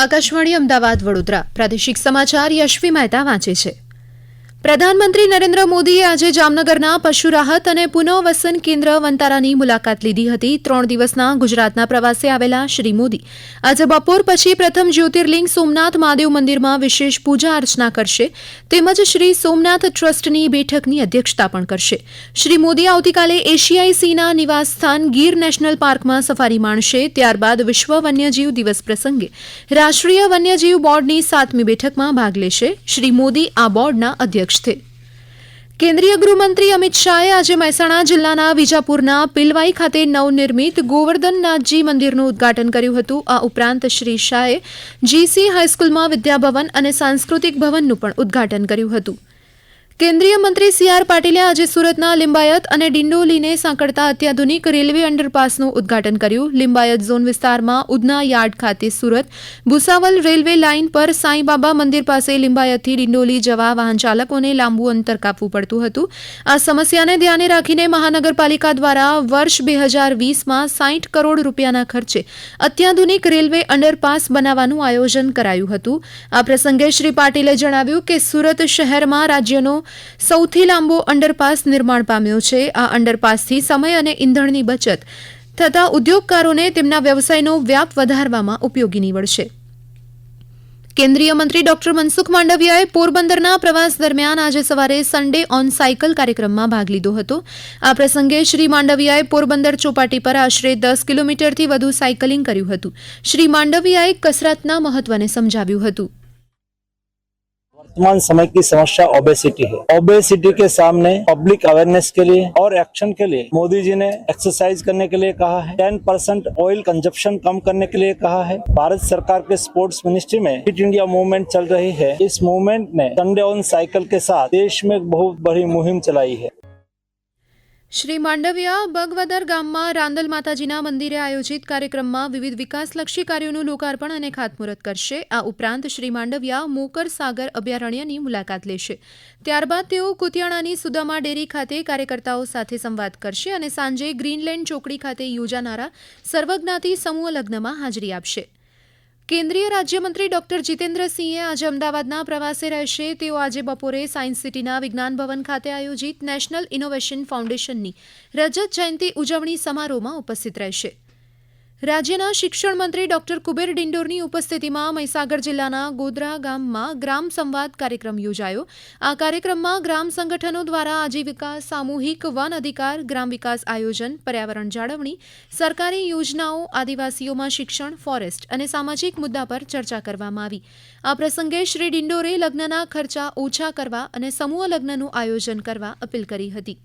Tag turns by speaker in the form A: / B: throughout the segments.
A: આકાશવાણી અમદાવાદ વડોદરા. પ્રાદેશિક સમાચાર યશવી મહેતા વાંચે છે. પ્રધાનમંત્રી નરેન્દ્ર મોદીએ આજે જામનગરના પશુ રાહત અને પુનઃવસન કેન્દ્ર વંતારાની મુલાકાત લીધી હતી. ત્રણ દિવસના ગુજરાતના પ્રવાસે આવેલા શ્રી મોદી આજે બપોર પછી પ્રથમ જ્યોતિર્લિંગ સોમનાથ મહાદેવ મંદિરમાં વિશેષ પૂજા અર્ચના કરશે. તેમજ શ્રી સોમનાથ ટ્રસ્ટની બેઠકની અધ્યક્ષતા પણ કરશે. શ્રી મોદી આવતીકાલે એશિયાઈ સિંહના નિવાસ સ્થાન ગીર નેશનલ પાર્કમાં સફારી માણશે. ત્યારબાદ વિશ્વ વન્યજીવ દિવસ પ્રસંગે રાષ્ટ્રીય વન્યજીવ બોર્ડની સાતમી બેઠકમાં ભાગ લેશે. શ્રી મોદી આ બોર્ડના અધ્યક્ષ છે કેન્દ્રીય ગૃહમંત્રી અમિત શાહે આજે મહેસાણા જિલ્લાના વિજાપુરના પિલવાઈ ખાતે નવનિર્મિત ગોવર્ધનનાથજી મંદિરનું ઉદ્ઘાટન કર્યું હતું. આ ઉપરાંત શ્રી શાહે જીસી હાઈસ્કૂલમાં વિદ્યાભવન અને સાંસ્કૃતિક ભવનનું પણ ઉદ્ઘાટન કર્યું હતું. કેન્દ્રીય મંત્રી સી આર પાટીલે આજે સુરતના લિંબાયત અને ડિંડોલીને સાંકળતા અત્યાધુનિક રેલવે અંડરપાસનું ઉદ્ઘાટન કર્યું. લિંબાયત ઝોન વિસ્તારમાં ઉધના યાર્ડ ખાતે સુરત ભૂસાવલ રેલવે લાઇન પર સાંઈબાબા મંદિર પાસે લિંબાયતથી ડિંડોલી જવા વાહન ચાલકોને લાંબુ અંતર કાપવું પડતું હતું. આ સમસ્યાને ધ્યાને રાખીને મહાનગરપાલિકા દ્વારા વર્ષ બે હજાર વીસમાં સાઠ કરોડ રૂપિયાના ખર્ચે અત્યાધુનિક રેલવે અંડરપાસ બનાવવાનું આયોજન કરાયું હતું. આ પ્રસંગે શ્રી પાટીલે જણાવ્યું કે સુરત શહેરમાં રાજ્યનો સૌથી લાંબો અંડરપાસ નિર્માણ પામ્યો છે. આ અંડરપાસથી સમય અને ઇંધણની બચત થતાં ઉદ્યોગકારોને તેમના વ્યવસાયનો વ્યાપ વધારવામાં ઉપયોગી નીવડશે. કેન્દ્રીય મંત્રી ડોક્ટર મનસુખ માંડવિયાએ પોરબંદરના પ્રવાસ દરમિયાન આજે સવારે સન્ડે ઓન સાયકલ કાર્યક્રમમાં ભાગ લીધો હતો. આ પ્રસંગે શ્રી માંડવિયાએ પોરબંદર ચોપાટી પર આશરે દસ કિલોમીટરથી વધુ સાયકલિંગ કર્યું હતું. શ્રી માંડવિયાએ કસરતના મહત્વને સમજાવ્યું હતું.
B: वर्तमान समय की समस्या ओबेसिटी है। ओबेसिटी के सामने पब्लिक अवेयरनेस के लिए और एक्शन के लिए मोदी जी ने एक्सरसाइज करने के लिए कहा है। टेन परसेंट ऑयल कंजप्शन कम करने के लिए कहा है। भारत सरकार के स्पोर्ट्स मिनिस्ट्री में फिट इंडिया मूवमेंट चल रही है। इस मूवमेंट ने संडे ऑन साइकिल के साथ देश में बहुत बड़ी मुहिम चलाई है।
A: શ્રી માંડવિયા બગવદર ગામમાં રાંદલ માતાજીના મંદિરે આયોજિત કાર્યક્રમમાં વિવિધ વિકાસલક્ષી કાર્યોનું લોકાર્પણ અને ખાતમુહૂર્ત કરશે. આ ઉપરાંત શ્રી માંડવિયા મોકર સાગર અભયારણ્યની મુલાકાત લેશે. ત્યારબાદ તેઓ કુતિયાણાની સુદામા ડેરી ખાતે કાર્યકર્તાઓ સાથે સંવાદ કરશે અને સાંજે ગ્રીનલેન્ડ ચોકડી ખાતે યોજાનારા સર્વજ્ઞાતિ સમૂહ લગ્નમાં હાજરી આપશે. કેન્દ્રીય રાજ્યમંત્રી ડોક્ટર જીતેન્દ્રસિંહે આજે અમદાવાદના પ્રવાસે રહેશે. તેઓ આજે બપોરે સાયન્સ સિટીના વિજ્ઞાન ભવન ખાતે આયોજિત નેશનલ ઇનોવેશન ફાઉન્ડેશનની રજત જયંતિ ઉજવણી સમારોહમાં ઉપસ્થિત રહેશે. રાજ્યના શિક્ષણ મંત્રી ડોક્ટર કુબેર ડિંડોરની ઉપસ્થિતિમાં મહીસાગર જિલ્લાના ગોધરા ગામમાં ગ્રામ સંવાદ કાર્યક્રમ યોજાયો. આ કાર્યક્રમમાં ગ્રામ સંગઠનો દ્વારા આજીવિકા, સામૂહિક વન અધિકાર, ગ્રામ વિકાસ આયોજન, પર્યાવરણ જાળવણી, સરકારી યોજનાઓ, આદિવાસીઓમાં શિક્ષણ, ફોરેસ્ટ અને સામાજિક મુદ્દા પર ચર્ચા કરવામાં આવી. આ પ્રસંગે શ્રી ડિંડોરે લગ્નના ખર્ચા ઓછા કરવા અને સમૂહ લગ્નનું આયોજન કરવા અપીલ કરી હતી.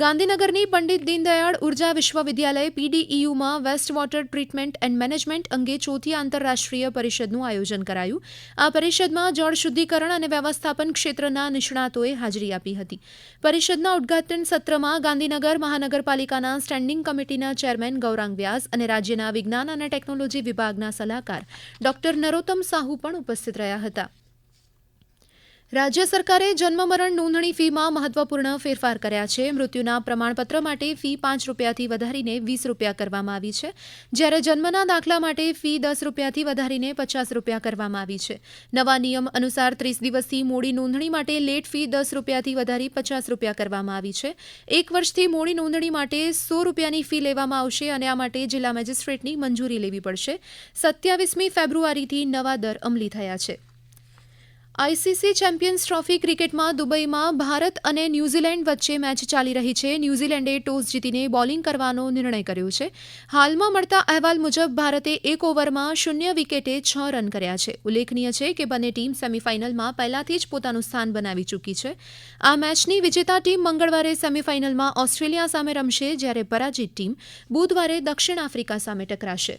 A: ગાંધીનગરની પંડિત દીનદયાળ ઊર્જા વિશ્વવિદ્યાલય પીડીઈયુમાં waste water treatment and management અંગે ચોથી આંતરરાષ્ટ્રીય પરિષદનું આયોજન કરાયું. આ પરિષદમાં જળ શુદ્ધિકરણ અને વ્યવસ્થાપન ક્ષેત્રના નિષ્ણાતોએ હાજરી આપી હતી. પરિષદના ઉદઘાટન સત્રમાં ગાંધીનગર મહાનગરપાલિકાના સ્ટેન્ડિંગ કમિટીના ચેરમેન ગૌરાંગ વ્યાસ અને રાજ્યના વિજ્ઞાન અને ટેકનોલોજી વિભાગના સલાહકાર ડોક્ટર નરોત્તમ સાહુ પણ ઉપસ્થિત રહ્યા હતા. રાજ્ય સરકારે જન્મમરણ નોંધણી ફીમાં મહત્વપૂર્ણ ફેરફાર કર્યા છે. મૃત્યુના પ્રમાણપત્ર માટે ફી પાંચ રૂપિયાથી વધારીને વીસ રૂપિયા કરવામાં આવી છે. જ્યારે જન્મના દાખલા માટે ફી દસ રૂપિયાથી વધારીને પચાસ રૂપિયા કરવામાં આવી છે. નવા નિયમ અનુસાર ત્રીસ દિવસથી મોડી નોંધણી માટે લેટ ફી દસ રૂપિયાથી વધારી પચાસ રૂપિયા કરવામાં આવી છે. એક વર્ષથી મોડી નોંધણી માટે સો રૂપિયાની ફી લેવામાં આવશે અને આ માટે જિલ્લા મેજિસ્ટ્રેટની મંજૂરી લેવી પડશે. સત્યાવીસમી ફેબ્રુઆરીથી નવા દર અમલી થયા છે. આઈસીસી ચેમ્પિયન્સ ટ્રોફી ક્રિકેટમાં દુબઈમાં ભારત અને ન્યૂઝીલેન્ડ વચ્ચે મેચ ચાલી રહી છે. ન્યૂઝીલેન્ડે ટોસ જીતીને બોલિંગ કરવાનો નિર્ણય કર્યો છે. હાલમાં મળતા અહેવાલ મુજબ ભારતે એક ઓવરમાં શૂન્ય વિકેટે છ રન કર્યા છે. ઉલ્લેખનીય છે કે બંને ટીમ સેમીફાઇનલમાં પહેલાથી જ પોતાનું સ્થાન બનાવી ચૂકી છે. આ મેચની વિજેતા ટીમ મંગળવારે સેમીફાઇનલમાં ઓસ્ટ્રેલિયા સામે રમશે જ્યારે પરાજિત ટીમ બુધવારે દક્ષિણ આફ્રિકા સામે ટકરાશે.